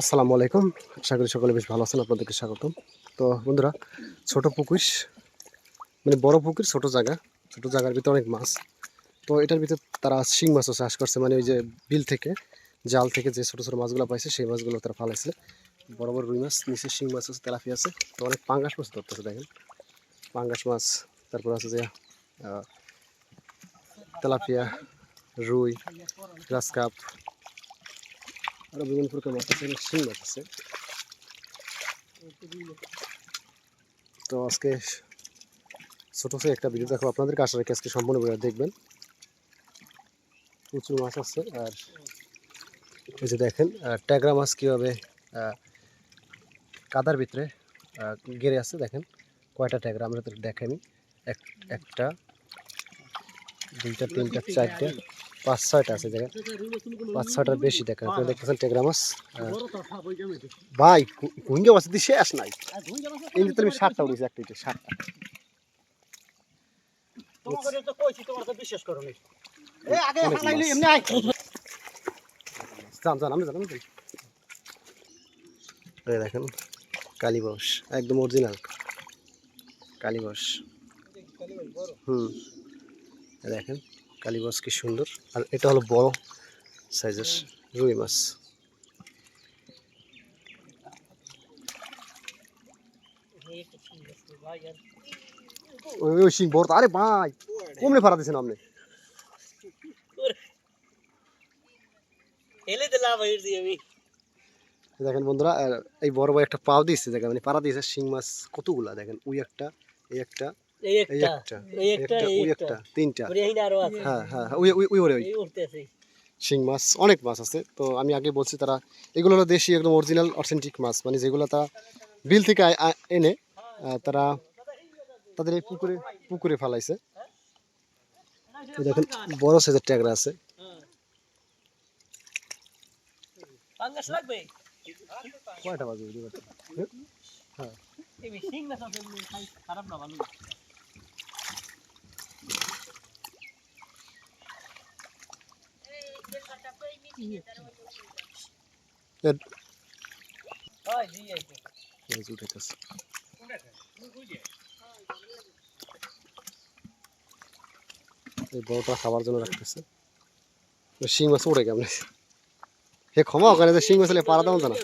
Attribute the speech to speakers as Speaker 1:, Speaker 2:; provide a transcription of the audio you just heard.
Speaker 1: আসসালামু আলাইকুম। আশা করি সকলে বেশ ভালো আছেন, আপনাদেরকে স্বাগতম। তো বন্ধুরা, ছোট পুকুর মানে বড় পুকুর, ছোট জায়গা। ছোট জায়গার ভিতরে অনেক মাছ। তো এটার ভিতরে তারা শিং মাছও চাষ করছে মানে ওই যে বিল থেকে। জাল থেকে যে ছোটো ছোটো মাছগুলো পাইছে, সেই মাছগুলো তারা ফালাইছে। বড় বড় রুই মাছ, নিচে শিং মাছ আছে তেলাপি আছে, তো অনেক পাঙ্গাস মাছ ধরতেছে দেখেন। পাঙ্গাস মাছ, তারপর আছে যে তেলাপিয়া, রুই গ্রাস কাপ আরও বিভিন্ন প্রকার মাছ আছে শিং মাছ আছে। তো আজকে ছোট ছোট একটা ভিডিও দেখো আপনাদেরকে, আশা আজকে সম্পূর্ণ দেখবেন। প্রচুর মাছ আছে, আর এই যে দেখেন ট্যাগরা মাছ কীভাবে কাদার ভিতরে গেড়ে আছে দেখেন কয়টা ট্যাগরা আমরা তো দেখাইনি। এক একটা দুইটা তিনটা চারটে পাঁচ ছয়টা আছে দেখেন। পাঁচ ছয়টার বেশি দেখা আপনি দেখতেছেন টেগরা মাছ ভাই কুইঙ্গা মাছ দিয়ে শেষ নাই। এই যে তুমি সাতটা উঠেছে একটা ইটে, সাতটা দেখেন কালীবস একদম অরিজিনাল কালীবস হুম। দেখেন কালীবস কি সুন্দর। আর এটা হলো বড় সাইজের রুই মাছ। ওই শিং বড় আরে ভাই, কমলে ফাড়া দিছেন আপনি?
Speaker 2: হেলে দিলাম বাইর দিয়ে আমি।
Speaker 1: দেখেন বন্ধুরা এই বড় বড় একটা পাও দিয়েছে দেখেন মানে পাড়া দিয়েছে শিং মাছ কতগুলা দেখেন ওই একটা এই একটা
Speaker 2: এই
Speaker 1: এই ওই তিনটা। হ্যাঁ হ্যাঁ হ্যাঁ, ওই ওই ওই ওই।
Speaker 2: এই
Speaker 1: শিং মাছ অনেক মাছ আছে তো আমি আগে বলছি তারা এগুলো হলো দেশি একদম অরিজিনাল অথেন্টিক মাছ মানে যেগুলো তারা বিল থেকে এনে তারা তাদের এই পুকুরে পুকুরে ফালাইছে। দেখেন বড় সাইজের ট্যাগরা আছে।
Speaker 2: পাঙ্গাস লাগবে?
Speaker 1: কয়টা বাজে হ্যাঁ।
Speaker 2: এই সিং না সব খারাপ না ভালো
Speaker 1: বড়টা খাবার জন্য রাখতেছে। শিং মাছ উঠে কেমন? হে ক্ষমা ওখানে যে সিং হলে পারা দাও না।